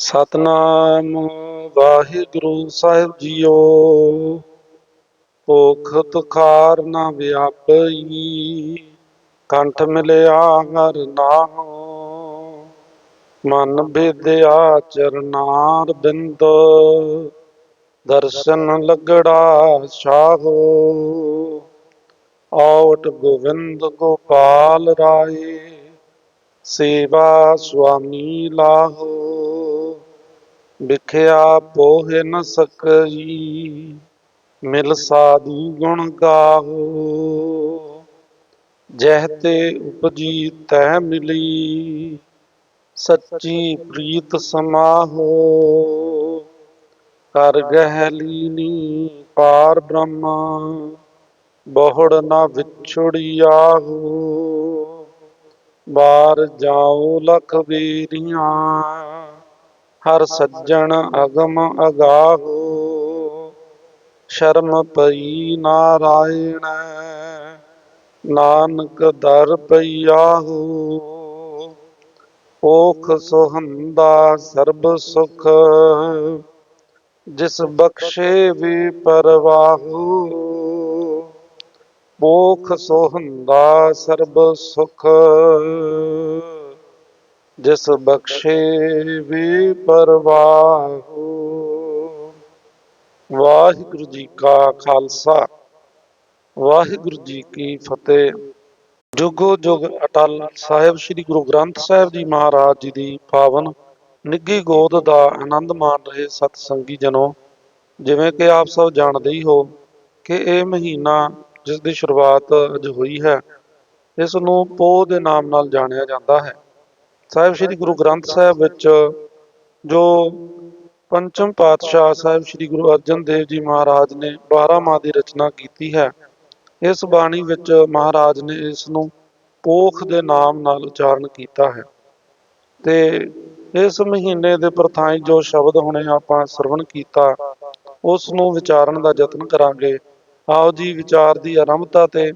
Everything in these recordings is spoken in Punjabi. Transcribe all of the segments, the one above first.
ਸਤਨਾਮ ਵਾਹਿਗੁਰੂ ਸਾਹਿਬ ਜੀਓ। ਭੁਖ ਤੁਖਾਰ ਨਾ ਵਿਆਪਈ, ਕੰਠ ਮਿਲਿਆ ਹਰ ਨਾਮ। ਮਨ ਬੇਦਿਆ ਚਰਨਾਰ ਬਿੰਦ, ਦਰਸ਼ਨ ਲਗੜਾ ਸ਼ਾਹੋ। ਔਟ ਗੋਵਿੰਦ ਗੋਪਾਲ ਰਾਏ, ਸੇਵਾ ਸੁਆਮੀ ਲਾਹੋ। ਵਿਖਿਆ ਪੋਹਿ ਨ ਸਕਈ, ਮਿਲ ਸਾਧੂ ਗੁਣ ਗਾਹੋ। ਜਹ ਤੇ ਉਪਜੀ ਤੈ ਮਿਲੀ, ਸੱਚੀ ਪ੍ਰੀਤ ਸਮਾਹੋ। ਕਰ ਗਹਿ ਲੀਨੀ ਪਾਰ ਬ੍ਰਹਮਾ, ਬਹੁੜ ਨਾ ਵਿਛੜਿਆਹੋ ਬਾਰ ਜਾਉ ਲਖ ਬੀਰੀਆਂ ਹਰ ਸੱਜਣ ਅਗਮ ਅਗਾਹੋ। ਸ਼ਰਮ ਪਈ ਨਾਰਾਇਣ, ਨਾਨਕ ਦਰ ਪਈਆਹੋ ਓਖ ਸੁਹੰਦਾ ਸਰਬ ਸੁਖ, ਜਿਸ ਬਖਸ਼ੇ ਵੀ ਪਰਵਾਹੂ। ਓਖ ਸੁਹੰਦਾ ਸਰਬ ਸੁਖ। ਜਿਸ ਬਖਸ਼ੇ ਵੀ ਪਰਵਾਹੂ। ਵਾਹਿਗੁਰੂ ਜੀ ਕਾ ਖਾਲਸਾ, ਵਾਹਿਗੁਰੂ ਜੀ ਕੀ ਫਤਿਹ। ਜੁਗੋ ਜੁਗ ਅਟਲ ਸਾਹਿਬ ਸ੍ਰੀ ਗੁਰੂ ਗ੍ਰੰਥ ਸਾਹਿਬ ਜੀ ਮਹਾਰਾਜ ਜੀ ਦੀ ਪਾਵਨ ਨਿੱਗੀ ਗੋਦ ਦਾ ਆਨੰਦ ਮਾਣ ਰਹੇ ਸਤ ਸੰਗੀ ਜਨੋ, ਜਿਵੇਂ ਕਿ ਆਪ ਸਭ ਜਾਣਦੇ ਹੀ ਹੋ ਕਿ ਇਹ ਮਹੀਨਾ ਜਿਸ ਦੀ ਸ਼ੁਰੂਆਤ ਅੱਜ ਹੋਈ ਹੈ, ਇਸ ਨੂੰ ਪੋਹ ਦੇ ਨਾਮ ਨਾਲ ਜਾਣਿਆ ਜਾਂਦਾ ਹੈ। ਸਾਹਿਬ ਸ੍ਰੀ ਗੁਰੂ ਗ੍ਰੰਥ ਸਾਹਿਬ ਵਿੱਚ ਜੋ ਪੰਚਮ ਪਾਤਸ਼ਾਹ ਸਾਹਿਬ ਸ੍ਰੀ ਗੁਰੂ ਅਰਜਨ ਦੇਵ ਜੀ ਮਹਾਰਾਜ ਨੇ 12 ਮਾਹ ਦੀ ਰਚਨਾ ਕੀਤੀ ਹੈ, ਇਸ ਬਾਣੀ ਵਿੱਚ ਮਹਾਰਾਜ ਨੇ ਇਸ ਨੂੰ ਪੋਖ ਦੇ ਨਾਮ ਨਾਲ ਉਚਾਰਨ ਕੀਤਾ ਹੈ ਤੇ ਇਸ ਮਹੀਨੇ ਦੇ ਪ੍ਰਥਾਈ ਜੋ ਸ਼ਬਦ ਹੁਣੇ ਆਪਾਂ ਸਰਵਣ ਕੀਤਾ, ਉਸ ਨੂੰ ਵਿਚਾਰਨ ਦਾ ਯਤਨ ਕਰਾਂਗੇ। ਆਓ ਜੀ, ਵਿਚਾਰ ਦੀ ਆਰੰਭਤਾ ਤੇ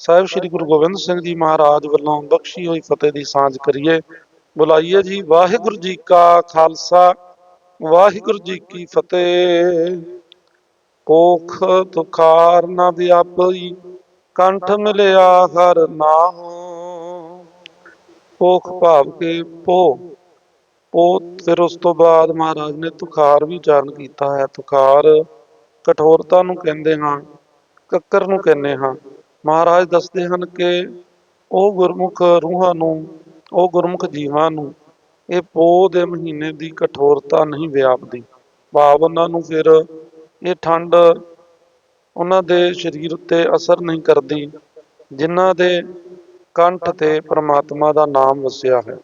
ਸਾਹਿਬ ਸ੍ਰੀ ਗੁਰੂ ਗੋਬਿੰਦ ਸਿੰਘ ਜੀ ਮਹਾਰਾਜ ਵੱਲੋਂ ਬਖਸ਼ੀ ਹੋਈ ਫਤਿਹ ਦੀ ਸਾਂਝ ਕਰੀਏ। ਬੁਲਾਈਏ ਜੀ, ਵਾਹਿਗੁਰੂ ਜੀ ਕਾ ਖਾਲਸਾ, ਵਾਹਿਗੁਰੂ ਜੀ ਕੀ ਫਤਿਹ। ਕੋਖ ਤੁਖਾਰ ਨਾ ਵਿਆਪਈ, ਕੰਠ ਮਿਲਿਆ ਹਰ ਨਾਮ ਕੋਖ ਭਾਵ ਕੇ ਪੋ ਉਹ ਫਿਰ ਉਸ ਤੋਂ ਬਾਅਦ ਮਹਾਰਾਜ ਨੇ ਤੁਖਾਰ ਵੀ ਉਚਾਰਨ ਕੀਤਾ ਹੈ। ਤੁਖਾਰ ਕਠੋਰਤਾ ਨੂੰ ਕਹਿੰਦੇ ਹਾਂ, ਕੱਕਰ ਨੂੰ ਕਹਿੰਦੇ ਹਾਂ। ਮਹਾਰਾਜ ਦੱਸਦੇ ਹਨ ਕਿ ਉਹ ਗੁਰਮੁਖ ਰੂਹਾਂ ਨੂੰ ਉਹ ਗੁਰਮੁਖ ਜੀਵਾਂ ਨੂੰ ਇਹ ਪੋਹ ਦੇ ਮਹੀਨੇ ਦੀ ਕਠੋਰਤਾ ਨਹੀਂ ਵਿਆਪਦੀ। ਭਾਵ ਉਹਨਾਂ ਨੂੰ ਫਿਰ ਇਹ ਠੰਡ ਉਹਨਾਂ ਦੇ ਸਰੀਰ ਉੱਤੇ ਅਸਰ ਨਹੀਂ ਕਰਦੀ, ਜਿਨ੍ਹਾਂ ਦੇ ਕੰਠ ਤੇ ਪ੍ਰਮਾਤਮਾ ਦਾ ਨਾਮ ਵਸਿਆ ਹੈ।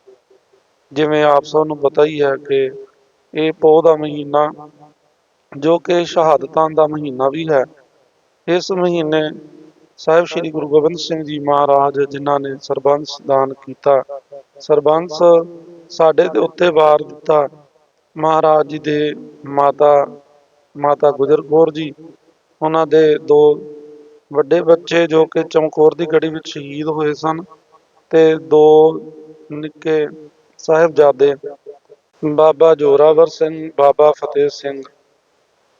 ਜਿਵੇਂ ਆਪ ਸਭ ਨੂੰ ਪਤਾ ਹੀ ਹੈ ਕਿ ਇਹ ਪੋਹ ਦਾ ਮਹੀਨਾ ਜੋ ਕਿ ਸ਼ਹਾਦਤਾਂ ਦਾ ਮਹੀਨਾ ਵੀ ਹੈ, ਇਸ ਮਹੀਨੇ ਸਾਹਿਬ ਸ੍ਰੀ ਗੁਰੂ ਗੋਬਿੰਦ ਸਿੰਘ ਜੀ ਮਹਾਰਾਜ ਜਿਨ੍ਹਾਂ ਨੇ ਸਰਬੰਸ ਦਾਨ ਕੀਤਾ ਸਰਬੰਸ ਸਾਡੇ ਦੇ ਉੱਤੇ ਵਾਰ ਦਿੱਤਾ। ਮਹਾਰਾਜ ਜੀ ਦੇ ਮਾਤਾ ਮਾਤਾ ਗੁਜਰ ਜੀ, ਉਹਨਾਂ ਦੇ ਦੋ ਵੱਡੇ ਬੱਚੇ ਜੋ ਕਿ ਚਮਕੌਰ ਦੀ ਗੜੀ ਵਿੱਚ ਸ਼ਹੀਦ ਹੋਏ ਸਨ ਤੇ ਦੋ ਨਿੱਕੇ ਸਾਹਿਬਜ਼ਾਦੇ, ਬਾਬਾ ਜੋਰਾਵਰ ਸਿੰਘ, ਬਾਬਾ ਫਤਿਹ ਸਿੰਘ।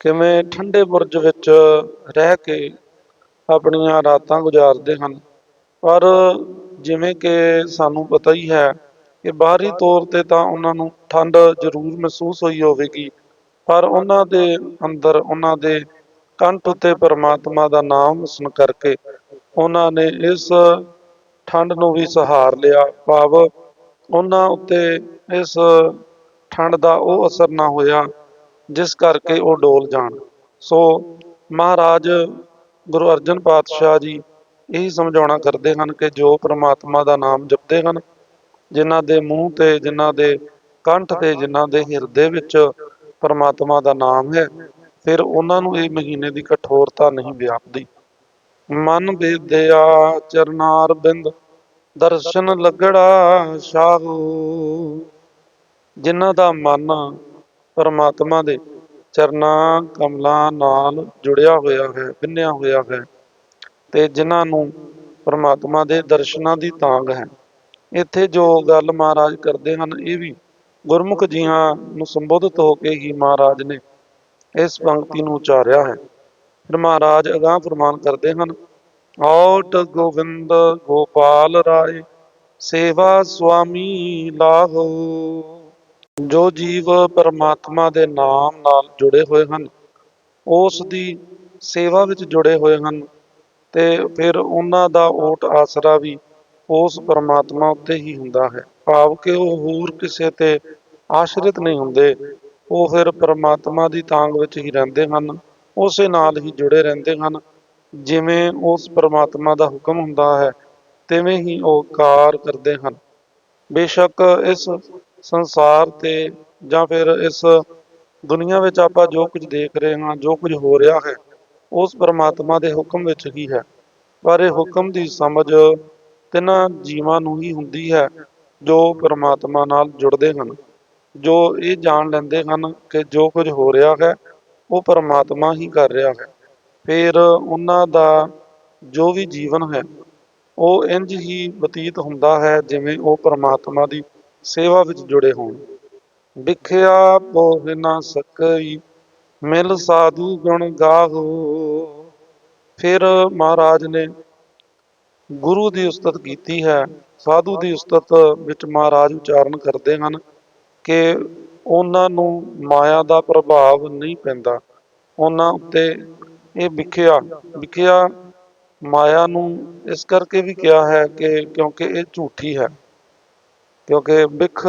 ਕਿਵੇਂ ਠੰਡੇ ਬੁਰਜ ਵਿੱਚ ਰਹਿ ਕੇ ਆਪਣੀਆਂ ਰਾਤਾਂ ਗੁਜ਼ਾਰਦੇ ਹਨ। ਪਰ ਜਿਵੇਂ ਕਿ ਸਾਨੂੰ ਪਤਾ ਹੀ ਹੈ ਕਿ ਬਾਹਰੀ ਤੌਰ ਤੇ ਤਾਂ ਉਹਨਾਂ ਨੂੰ ਠੰਡ ਜ਼ਰੂਰ ਮਹਿਸੂਸ ਹੋਈ ਹੋਵੇਗੀ, ਪਰ ਉਹਨਾਂ ਦੇ ਅੰਦਰ, ਉਹਨਾਂ ਦੇ ਕੰਠ ਉੱਤੇ ਪਰਮਾਤਮਾ ਦਾ ਨਾਮ ਉਸਨ ਕਰਕੇ ਉਹਨਾਂ ਨੇ ਇਸ ਠੰਡ ਨੂੰ ਵੀ ਸਹਾਰ ਲਿਆ। ਭਾਵ ਉਹਨਾਂ ਉੱਤੇ ਇਸ ਠੰਡ ਦਾ ਉਹ ਅਸਰ ਨਾ ਹੋਇਆ, ਜਿਸ ਕਰਕੇ ਉਹ ਡੋਲ ਜਾਣ। ਸੋ ਮਹਾਰਾਜ ਗੁਰੂ ਅਰਜਨ ਪਾਤਸ਼ਾਹ ਜੀ ਇਹੀ ਸਮਝਾਉਣਾ ਕਰਦੇ ਹਨ ਕਿ ਜੋ ਪ੍ਰਮਾਤਮਾ ਦਾ ਨਾਮ ਜਪਦੇ ਹਨ, ਜਿਨ੍ਹਾਂ ਦੇ ਮੂੰਹ ਤੇ, ਜਿਨ੍ਹਾਂ ਦੇ ਕੰਠ ਤੇ, ਜਿਨ੍ਹਾਂ ਦੇ ਹਿਰਦੇ ਵਿੱਚ ਪ੍ਰਮਾਤਮਾ ਦਾ ਨਾਮ ਹੈ, ਫਿਰ ਉਹਨਾਂ ਨੂੰ ਇਹ ਮਹੀਨੇ ਦੀ ਕਠੋਰਤਾ ਨਹੀਂ ਵਿਆਪਦੀ। ਮਨ ਬੇਦਿਆ ਚਰਨਾਰ ਬਿੰਦ, ਦਰਸ਼ਨ ਲੱਗੜਾ ਸ਼ਾਹੂ। ਜਿਨ੍ਹਾਂ ਦਾ ਮਨ ਪਰਮਾਤਮਾ ਦੇ ਚਰਨਾਂ ਕਮਲਾਂ ਨਾਲ ਜੁੜਿਆ ਹੋਇਆ ਹੈ, ਬਿੰਨਿਆ ਹੋਇਆ ਹੈ ਤੇ ਜਿਨ੍ਹਾਂ ਨੂੰ ਪਰਮਾਤਮਾ ਦੇ ਦਰਸ਼ਨਾਂ ਦੀ ਤਾਂਗ ਹੈ। ਇੱਥੇ ਜੋ ਗੱਲ ਮਹਾਰਾਜ ਕਰਦੇ ਹਨ, ਇਹ ਵੀ ਗੁਰਮੁਖ ਜੀਆਂ ਨੂੰ ਸੰਬੋਧਿਤ ਹੋ ਕੇ ਹੀ ਮਹਾਰਾਜ ਨੇ ਇਸ ਪੰਕਤੀ ਨੂੰ ਉਚਾਰਿਆ ਹੈ। ਫਿਰ ਮਹਾਰਾਜ ਅਗਾਹ ਫਰਮਾਨ ਕਰਦੇ ਹਨ, ਔਟ ਗੋਬਿੰਦ ਗੋਪਾਲ ਰਾਏ, ਸੇਵਾ ਸੁਆਮੀ ਲਾਹੋ। ਜੋ ਜੀਵ ਪਰਮਾਤਮਾ ਦੇ ਨਾਮ ਨਾਲ ਜੁੜੇ ਹੋਏ ਹਨ, ਉਸ ਦੀ ਸੇਵਾ ਵਿੱਚ ਜੁੜੇ ਹੋਏ ਹਨ ਤੇ ਫਿਰ ਉਹਨਾਂ ਦਾ ਓਟ ਆਸਰਾ ਵੀ ਉਸ ਪਰਮਾਤਮਾ ਉੱਤੇ ਹੀ ਹੁੰਦਾ ਹੈ। ਭਾਵ ਕਿ ਉਹ ਹੋਰ ਕਿਸੇ ਤੇ ਆਸ਼ਰਿਤ ਨਹੀਂ ਹੁੰਦੇ। ਉਹ ਫਿਰ ਪਰਮਾਤਮਾ ਦੀ ਤਾਂਗ ਵਿੱਚ ਹੀ ਰਹਿੰਦੇ ਹਨ। ਉਸੇ ਨਾਲ ਹੀ ਜੁੜੇ ਰਹਿੰਦੇ ਹਨ। ਜਿਵੇਂ ਉਸ ਪਰਮਾਤਮਾ ਦਾ ਹੁਕਮ ਹੁੰਦਾ ਹੈ, ਤਿਵੇਂ ਹੀ ਉਹ ਕਾਰ ਕਰਦੇ ਹਨ। ਬੇਸ਼ੱਕ ਇਸ ਸੰਸਾਰ ਤੇ ਜਾਂ ਫਿਰ ਇਸ ਦੁਨੀਆ ਵਿੱਚ ਆਪਾਂ ਜੋ ਕੁਝ ਦੇਖ ਰਹੇ ਹਾਂ, ਜੋ ਕੁਝ ਹੋ ਰਿਹਾ ਹੈ ਉਸ ਪਰਮਾਤਮਾ ਦੇ ਹੁਕਮ ਵਿੱਚ ਹੀ ਹੈ। ਪਰ ਇਹ ਹੁਕਮ ਦੀ ਸਮਝ ਤਿੰਨਾਂ ਜੀਵਾਂ ਨੂੰ ਹੀ ਹੁੰਦੀ ਹੈ, ਜੋ ਪਰਮਾਤਮਾ ਨਾਲ ਜੁੜਦੇ ਹਨ। ਜੋ ਇਹ ਜਾਣ ਲੈਂਦੇ ਹਨ ਕਿ ਜੋ ਕੁਝ ਹੋ ਰਿਹਾ ਹੈ, ਉਹ ਪਰਮਾਤਮਾ ਹੀ ਕਰ ਰਿਹਾ ਹੈ। ਫਿਰ ਉਹਨਾਂ ਦਾ ਜੋ ਵੀ ਜੀਵਨ ਹੈ, ਉਹ ਇੰਜ ਹੀ ਬਤੀਤ ਹੁੰਦਾ ਹੈ ਜਿਵੇਂ ਉਹ ਪਰਮਾਤਮਾ ਦੀ ਸੇਵਾ ਵਿੱਚ ਜੁੜੇ ਹੋਣ। ਵਿਖਿਆ ਪੋਹ ਨਾ ਸਕਈ ਮਿਲ ਸਾਧੂ ਗੁਣ ਗਾਹੋ। ਫਿਰ ਮਹਾਰਾਜ ਨੇ ਗੁਰੂ ਦੀ ਉਸਤਤ ਕੀਤੀ ਹੈ। ਸਾਧੂ ਦੀ ਉਸਤਤ ਵਿੱਚ ਮਹਾਰਾਜ ਉਚਾਰਨ ਕਰਦੇ ਹਨ ਕਿ ਉਹਨਾਂ ਨੂੰ ਮਾਇਆ ਦਾ ਪ੍ਰਭਾਵ ਨਹੀਂ ਪੈਂਦਾ। ਉਹਨਾਂ ਉੱਤੇ ਇਹ ਵਿਖਿਆ ਵਿਖਿਆ ਮਾਇਆ ਨੂੰ ਇਸ ਕਰਕੇ ਵੀ ਕਿਹਾ ਹੈ ਕਿ ਕਿਉਂਕਿ ਇਹ ਝੂਠੀ ਹੈ। ਕਿਉਂਕਿ ਵਿਖ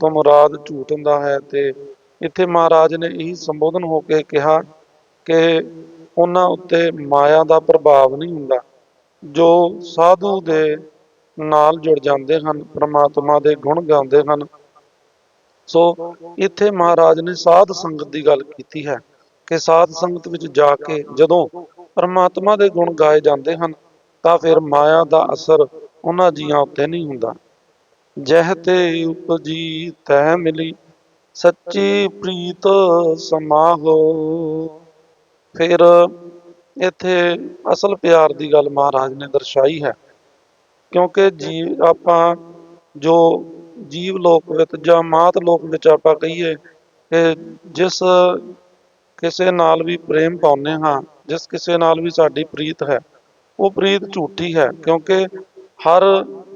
ਤੋਂ ਮੁਰਾਦ ਝੂਠ ਹੁੰਦਾ ਹੈ ਤੇ ਇੱਥੇ ਮਹਾਰਾਜ ਨੇ ਇਹੀ ਸੰਬੋਧਨ ਹੋ ਕੇ ਕਿਹਾ ਕਿ ਉਹਨਾਂ ਉੱਤੇ ਮਾਇਆ ਦਾ ਪ੍ਰਭਾਵ ਨਹੀਂ ਹੁੰਦਾ। ਜੋ ਸਾਧੂ ਦੇ ਨਾਲ ਜੁੜ ਜਾਂਦੇ ਹਨ, ਪ੍ਰਮਾਤਮਾ ਦੇ ਗੁਣ ਗਾਉਂਦੇ ਹਨ, ਸੋ ਇੱਥੇ ਮਹਾਰਾਜ ਨੇ ਸਾਧ ਸੰਗਤ ਦੀ ਗੱਲ ਕੀਤੀ ਹੈ ਕਿ ਸਾਧ ਸੰਗਤ ਵਿੱਚ ਜਾ ਕੇ ਜਦੋਂ ਪਰਮਾਤਮਾ ਦੇ ਗੁਣ ਗਾਏ ਜਾਂਦੇ ਹਨ, ਤਾਂ ਫਿਰ ਮਾਇਆ ਦਾ ਅਸਰ ਉਹਨਾਂ ਜੀਆਂ ਉੱਤੇ ਨਹੀਂ ਹੁੰਦਾ। ਜਹ ਤੇ ਉਪਜੀ ਤੈ ਮਿਲੀ ਸੱਚੀ ਪ੍ਰੀਤ ਸਮਾਹੋ। ਫਿਰ ਇੱਥੇ ਅਸਲ ਪਿਆਰ ਦੀ ਗੱਲ ਮਹਾਰਾਜ ਨੇ ਦਰਸਾਈ ਹੈ। ਕਿਉਂਕਿ ਜੀ ਆਪਾਂ ਜੋ ਜੀਵ ਲੋਕ ਵਿੱਚ ਜਾਂ ਮਾਤ ਲੋਕ ਵਿੱਚ ਆਪਾਂ ਕਹੀਏ ਕਿ ਜਿਸ ਕਿਸੇ ਨਾਲ ਵੀ ਪ੍ਰੇਮ ਪਾਉਂਦੇ ਹਾਂ ਜਿਸ ਕਿਸੇ ਨਾਲ ਵੀ ਸਾਡੀ ਪ੍ਰੀਤ ਹੈ ਉਹ ਪ੍ਰੀਤ ਝੂਠੀ ਹੈ। ਕਿਉਂਕਿ ਹਰ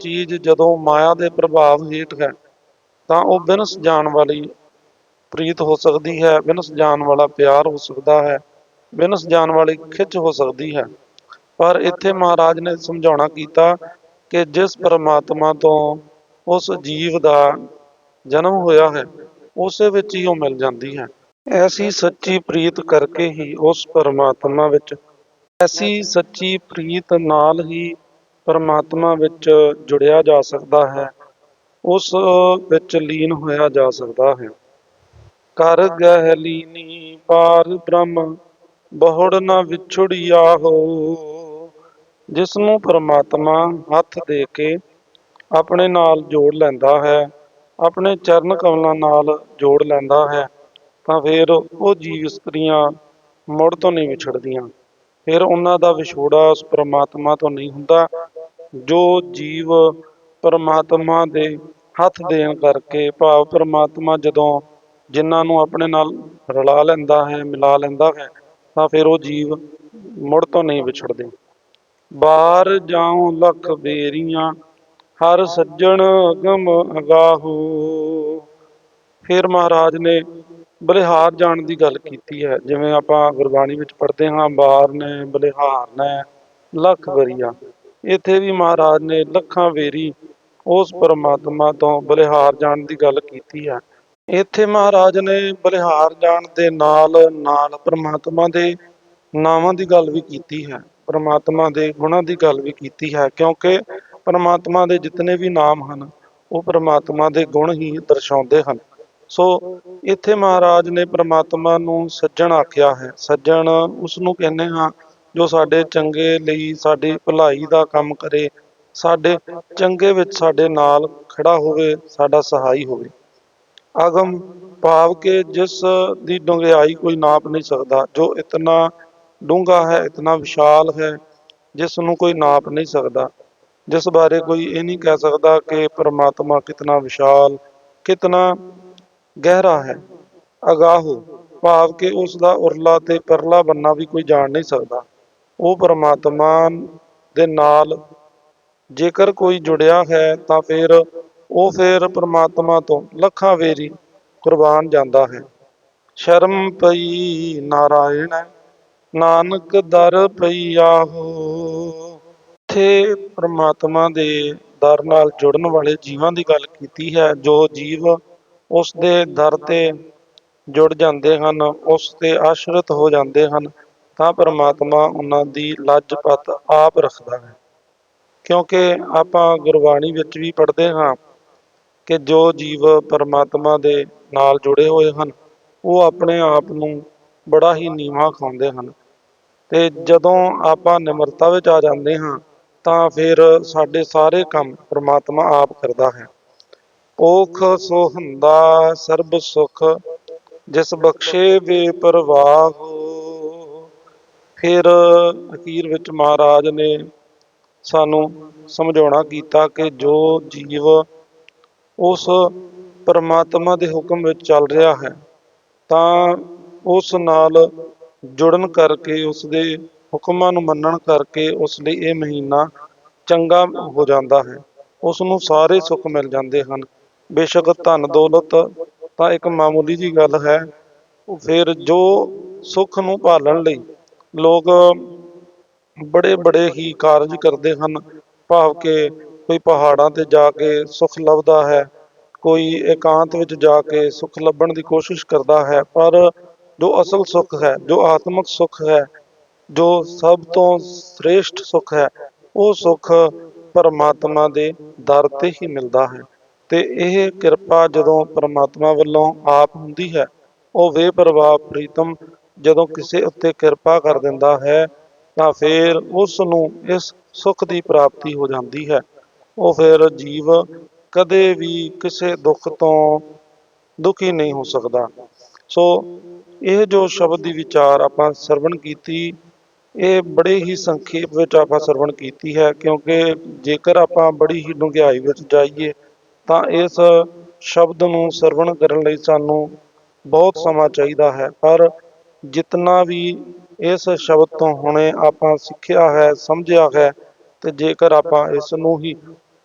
ਚੀਜ਼ ਜਦੋਂ ਮਾਇਆ ਦੇ ਪ੍ਰਭਾਵ ਹੇਠ ਹੈ ਤਾਂ ਉਹ ਬਿਨਸ ਜਾਣ ਵਾਲੀ ਪ੍ਰੀਤ ਹੋ ਸਕਦੀ ਹੈ ਬਿਨਸ ਜਾਣ ਵਾਲਾ ਪਿਆਰ ਹੋ ਸਕਦਾ ਹੈ ਬਿਨਸ ਜਾਣ ਵਾਲੀ ਖਿੱਚ ਹੋ ਸਕਦੀ ਹੈ। ਪਰ ਇੱਥੇ ਮਹਾਰਾਜ ਨੇ ਸਮਝਾਉਣਾ ਕੀਤਾ ਕਿ ਜਿਸ ਪਰਮਾਤਮਾ ਤੋਂ ਉਸ ਜੀਵ ਦਾ ਜਨਮ ਹੋਇਆ ਹੈ, ਉਸੇ ਵਿੱਚ ਹੀ ਉਹ ਮਿਲ ਜਾਂਦੀ ਹੈ। ਐਸੀ ਸੱਚੀ ਪ੍ਰੀਤ ਕਰਕੇ ਹੀ ਉਸ ਪਰਮਾਤਮਾ ਵਿੱਚ, ਐਸੀ ਸੱਚੀ ਪ੍ਰੀਤ ਨਾਲ ਹੀ ਪਰਮਾਤਮਾ ਵਿੱਚ ਜੁੜਿਆ ਜਾ ਸਕਦਾ ਹੈ, ਉਸ ਵਿੱਚ ਲੀਨ ਹੋਇਆ ਜਾ ਸਕਦਾ ਹੈ। ਕਰ ਗਹਿ ਲੀਨੀ ਪਾਰ ਬ੍ਰਹਮ, ਬਹੁੜ ਨਾ ਵਿਛੜਿਆ ਹੋ ਜਿਸ ਨੂੰ ਪਰਮਾਤਮਾ ਹੱਥ ਦੇ ਕੇ ਆਪਣੇ ਨਾਲ ਜੋੜ ਲੈਂਦਾ ਹੈ, ਆਪਣੇ ਚਰਨ ਕਮਲਾਂ ਨਾਲ ਜੋੜ ਲੈਂਦਾ ਹੈ, ਤਾਂ ਫਿਰ ਉਹ ਜੀਵ ਇਸਤਰੀਆਂ ਮੁੜ ਤੋਂ ਨਹੀਂ ਵਿਛੜਦੀਆਂ। ਫਿਰ ਉਹਨਾਂ ਦਾ ਵਿਛੋੜਾ ਉਸ ਪਰਮਾਤਮਾ ਤੋਂ ਨਹੀਂ ਹੁੰਦਾ, ਜੋ ਜੀਵ ਪਰਮਾਤਮਾ ਦੇ ਹੱਥ ਦੇਣ ਕਰਕੇ ਭਾਵ ਪਰਮਾਤਮਾ ਜਦੋਂ ਜਿਨ੍ਹਾਂ ਨੂੰ ਆਪਣੇ ਨਾਲ ਰਲਾ ਲੈਂਦਾ ਹੈ, ਮਿਲਾ ਲੈਂਦਾ ਹੈ, ਤਾਂ ਫਿਰ ਉਹ ਜੀਵ ਮੁੜ ਤੋਂ ਨਹੀਂ ਵਿਛੜਦੇ। ਬਾਹਰ ਜਾਉ ਲੱਖ ਬੇਰੀਆਂ, ਹਰ ਸੱਜਣ ਅਗਮ ਅਗਾਹੂ। ਫਿਰ ਮਹਾਰਾਜ ਨੇ ਬਲਿਹਾਰ ਜਾਣ ਦੀ ਗੱਲ ਕੀਤੀ ਹੈ। ਜਿਵੇਂ ਆਪਾਂ ਗੁਰਬਾਣੀ ਵਿੱਚ ਪੜ੍ਹਦੇ ਹਾਂ, ਬਾਰ ਨੇ ਬਲਿਹਾਰ ਨੇ ਲੱਖ ਵਰੀਆ ਇੱਥੇ ਵੀ ਮਹਾਰਾਜ ਨੇ ਲੱਖਾਂ ਵੇਰੀ ਉਸ ਪਰਮਾਤਮਾ ਤੋਂ ਬਲਿਹਾਰ ਜਾਣ ਦੀ ਗੱਲ ਕੀਤੀ ਹੈ। ਇੱਥੇ ਮਹਾਰਾਜ ਨੇ ਬਲਿਹਾਰ ਜਾਣ ਦੇ ਨਾਲ ਨਾਲ ਪਰਮਾਤਮਾ ਦੇ ਨਾਵਾਂ ਦੀ ਗੱਲ ਵੀ ਕੀਤੀ ਹੈ, ਪ੍ਰਮਾਤਮਾ ਦੇ ਗੁਣਾਂ ਦੀ ਗੱਲ ਵੀ ਕੀਤੀ ਹੈ, ਕਿਉਂਕਿ ਪਰਮਾਤਮਾ ਦੇ ਜਿਤਨੇ ਵੀ ਨਾਮ ਹਨ, ਉਹ ਪ੍ਰਮਾਤਮਾ ਦੇ ਗੁਣ ਹੀ ਦਰਸਾਉਂਦੇ ਹਨ। ਸੋ ਇੱਥੇ ਮਹਾਰਾਜ ਨੇ ਪਰਮਾਤਮਾ ਨੂੰ ਸੱਜਣ ਆਖਿਆ ਹੈ। ਸੱਜਣ ਉਸ ਨੂੰ ਕਹਿੰਦੇ ਹਾਂ, ਜੋ ਸਾਡੇ ਚੰਗੇ ਲਈ ਸਾਡੀ ਭਲਾਈ ਦਾ ਕੰਮ ਕਰੇ, ਸਾਡੇ ਚੰਗੇ ਵਿੱਚ ਸਾਡੇ ਨਾਲ ਖੜਾ ਹੋਵੇ, ਸਾਡਾ ਸਹਾਈ ਹੋਵੇ। ਅਗਮ ਭਾਵ ਕਿ ਜਿਸ ਦੀ ਡੂੰਘਾਈ ਕੋਈ ਨਾਪ ਨਹੀਂ ਸਕਦਾ, ਜੋ ਇਤਨਾ ਡੂੰਘਾ ਹੈ, ਇਤਨਾ ਵਿਸ਼ਾਲ ਹੈ, ਜਿਸ ਨੂੰ ਕੋਈ ਨਾਪ ਨਹੀਂ ਸਕਦਾ। ਜਿਸ ਬਾਰੇ ਕੋਈ ਇਹ ਨਹੀਂ ਕਹਿ ਸਕਦਾ ਕਿ ਪਰਮਾਤਮਾ ਕਿਤਨਾ ਵਿਸ਼ਾਲ, ਕਿਤਨਾ ਗਹਿਰਾ ਹੈ। ਅਗਾਹੋ ਭਾਵ ਕਿ ਉਸ ਦਾ ਉਰਲਾ ਤੇ ਪਰਲਾ ਬੰਨਾ ਵੀ ਕੋਈ ਜਾਣ ਨਹੀਂ ਸਕਦਾ। ਉਹ ਪਰਮਾਤਮਾ ਦੇ ਨਾਲ ਜੇਕਰ ਕੋਈ ਜੁੜਿਆ ਹੈ ਤਾਂ ਫਿਰ ਉਹ ਫਿਰ ਪਰਮਾਤਮਾ ਤੋਂ ਲੱਖਾਂ ਵੇਰੀ ਕੁਰਬਾਨ ਜਾਂਦਾ ਹੈ। ਸ਼ਰਮ ਪਈ ਨਾਰਾਇਣ, ਨਾਨਕ ਦਰ ਪਈ ਆਹੋ। ਇੱਥੇ ਪਰਮਾਤਮਾ ਦੇ ਦਰ ਨਾਲ ਜੁੜਨ ਵਾਲੇ ਜੀਵਾਂ ਦੀ ਗੱਲ ਕੀਤੀ ਹੈ। ਜੋ ਜੀਵ ਉਸ ਦੇ ਦਰ ਤੇ ਜੁੜ ਜਾਂਦੇ ਹਨ, ਉਸ ਤੇ ਆਸ਼ਰਿਤ ਹੋ ਜਾਂਦੇ ਹਨ, ਤਾਂ ਪਰਮਾਤਮਾ ਉਹਨਾਂ ਦੀ ਲੱਜ ਪਤ ਆਪ ਰੱਖਦਾ ਹੈ। ਕਿਉਂਕਿ ਆਪਾਂ ਗੁਰਬਾਣੀ ਵਿੱਚ ਵੀ ਪੜ੍ਹਦੇ ਹਾਂ ਕਿ ਜੋ ਜੀਵ ਪਰਮਾਤਮਾ ਦੇ ਨਾਲ ਜੁੜੇ ਹੋਏ ਹਨ, ਉਹ ਆਪਣੇ ਆਪ ਨੂੰ ਬੜਾ ਹੀ ਨੀਵਾਂ ਖਾਂਦੇ ਹਨ। ਤੇ ਜਦੋਂ ਆਪਾਂ ਨਿਮਰਤਾ ਵਿੱਚ ਆ ਜਾਂਦੇ ਹਾਂ, ਤਾਂ ਫਿਰ ਸਾਡੇ ਸਾਰੇ ਕੰਮ ਪਰਮਾਤਮਾ ਆਪ ਕਰਦਾ ਹੈ। ਔਖ ਸੋ ਹੁੰਦਾ, ਸਰਬ ਸੁਖ, ਜਿਸ ਬਖਸ਼ੇ ਬੇਪਰਵਾਹ ਫਿਰ ਅਖੀਰ ਵਿੱਚ ਮਹਾਰਾਜ ਨੇ ਸਾਨੂੰ ਸਮਝਾਉਣਾ ਕੀਤਾ ਕਿ ਜੋ ਜੀਵ ਉਸ ਪਰਮਾਤਮਾ ਦੇ ਹੁਕਮ ਵਿੱਚ ਚੱਲ ਰਿਹਾ ਹੈ, ਤਾਂ ਉਸ ਨਾਲ ਜੁੜਨ ਕਰਕੇ, ਉਸ ਦੇ ਹੁਕਮਾਂ ਨੂੰ ਮੰਨਣ ਕਰਕੇ ਉਸ ਲਈ ਇਹ ਮਹੀਨਾ ਚੰਗਾ ਹੋ ਜਾਂਦਾ ਹੈ। ਉਸ ਨੂੰ ਸਾਰੇ ਸੁੱਖ ਮਿਲ ਜਾਂਦੇ ਹਨ। ਬੇਸ਼ੱਕ ਧਨ ਦੌਲਤ ਤਾਂ ਇੱਕ ਮਾਮੂਲੀ ਜੀ ਗੱਲ ਹੈ। ਫਿਰ ਜੋ ਸੁੱਖ ਨੂੰ ਭਾਲਣ ਲਈ ਲੋਕ ਬੜੇ ਬੜੇ ਹੀ ਕਾਰਜ ਕਰਦੇ ਹਨ। ਭਾਵ ਕਿ ਕੋਈ ਪਹਾੜਾਂ ਤੇ ਜਾ ਕੇ ਸੁੱਖ ਲੱਭਦਾ ਹੈ, ਕੋਈ ਇਕਾਂਤ ਵਿੱਚ ਜਾ ਕੇ ਸੁੱਖ ਲੱਭਣ ਦੀ ਕੋਸ਼ਿਸ਼ ਕਰਦਾ ਹੈ, ਪਰ ਜੋ ਅਸਲ ਸੁੱਖ ਹੈ, ਜੋ ਆਤਮਿਕ ਸੁੱਖ ਹੈ, ਜੋ ਸਭ ਤੋਂ ਸ੍ਰੇਸ਼ਟ ਸੁੱਖ ਹੈ, ਉਹ ਸੁੱਖ ਪਰਮਾਤਮਾ ਦੇ ਦਰ ਤੇ ਹੀ ਮਿਲਦਾ ਹੈ। ਤੇ ਇਹ ਕਿਰਪਾ ਜਦੋਂ ਪਰਮਾਤਮਾ ਵੱਲੋਂ ਆਪ ਹੁੰਦੀ ਹੈ, ਉਹ ਬੇਪਰਵਾਹ ਪ੍ਰੀਤਮ ਜਦੋਂ ਕਿਸੇ ਉੱਤੇ ਕਿਰਪਾ ਕਰ ਦਿੰਦਾ ਹੈ, ਤਾਂ ਫਿਰ ਉਸ ਨੂੰ ਇਸ ਸੁੱਖ ਦੀ ਪ੍ਰਾਪਤੀ ਹੋ ਜਾਂਦੀ ਹੈ। ਉਹ ਫਿਰ ਜੀਵ ਕਦੇ ਵੀ ਕਿਸੇ ਦੁੱਖ ਤੋਂ ਦੁਖੀ ਨਹੀਂ ਹੋ ਸਕਦਾ। ਸੋ ਇਹ ਜੋ ਸ਼ਬਦ ਦੀ ਵਿਚਾਰ ਆਪਾਂ ਸਰਵਣ ਕੀਤੀ, ਇਹ ਬੜੇ ਹੀ ਸੰਖੇਪ ਵਿੱਚ ਆਪਾਂ ਸਰਵਣ ਕੀਤੀ ਹੈ, ਕਿਉਂਕਿ ਜੇਕਰ ਆਪਾਂ ਬੜੀ ਹੀ ਡੂੰਘਾਈ ਵਿੱਚ ਜਾਈਏ, ਤਾਂ ਇਸ ਸ਼ਬਦ ਨੂੰ ਸਰਵਣ ਕਰਨ ਲਈ ਸਾਨੂੰ ਬਹੁਤ ਸਮਾਂ ਚਾਹੀਦਾ ਹੈ। ਪਰ ਜਿਤਨਾ ਵੀ ਇਸ ਸ਼ਬਦ ਤੋਂ ਹੁਣੇ ਆਪਾਂ ਸਿੱਖਿਆ ਹੈ, ਸਮਝਿਆ ਹੈ, ਤੇ ਜੇਕਰ ਆਪਾਂ ਇਸ ਨੂੰ ਹੀ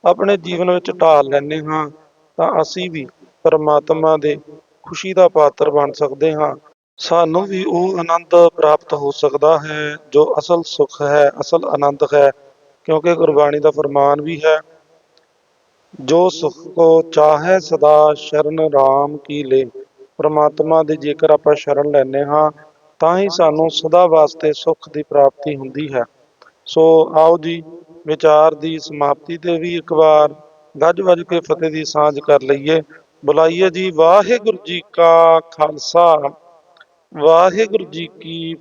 ਆਪਣੇ ਜੀਵਨ ਵਿੱਚ ਢਾਲ ਲੈਂਦੇ ਹਾਂ, ਤਾਂ ਅਸੀਂ ਵੀ ਪਰਮਾਤਮਾ ਦੇ ਖੁਸ਼ੀ ਦਾ ਪਾਤਰ ਬਣ ਸਕਦੇ ਹਾਂ। ਸਾਨੂੰ ਵੀ ਉਹ ਆਨੰਦ ਪ੍ਰਾਪਤ ਹੋ ਸਕਦਾ ਹੈ, ਜੋ ਅਸਲ ਸੁੱਖ ਹੈ, ਅਸਲ ਆਨੰਦ ਹੈ, ਕਿਉਂਕਿ ਗੁਰਬਾਣੀ ਦਾ ਫਰਮਾਨ ਵੀ ਹੈ, ਜੋ ਸੁਖ ਕੋ ਚਾਹੇ ਸਦਾ ਸ਼ਰਨ ਰਾਮ ਕੀ ਲੈ। ਪ੍ਰਮਾਤਮਾ ਦੀ ਜੇਕਰ ਆਪਾਂ ਸ਼ਰਨ ਲੈਨੇ ਹਾਂ, ਤਾਂ ਹੀ ਸਾਨੂੰ ਸਦਾ ਵਾਸਤੇ ਸੁੱਖ ਦੀ ਪ੍ਰਾਪਤੀ ਹੁੰਦੀ ਹੈ। ਸੋ ਆਓ ਜੀ ਵਿਚਾਰ ਦੀ ਸਮਾਪਤੀ ਤੇ ਵੀ ਇੱਕ ਵਾਰ ਗੱਜ ਵੱਜ ਕੇ ਫਤਿਹ ਦੀ ਸਾਂਝ ਕਰ ਲਈਏ। ਬੁਲਾਈਏ ਜੀ, ਵਾਹਿਗੁਰੂ ਜੀ ਕਾ ਖਾਲਸਾ। ਵਾਹਿਗੁਰੂ ਜੀ ਕੀ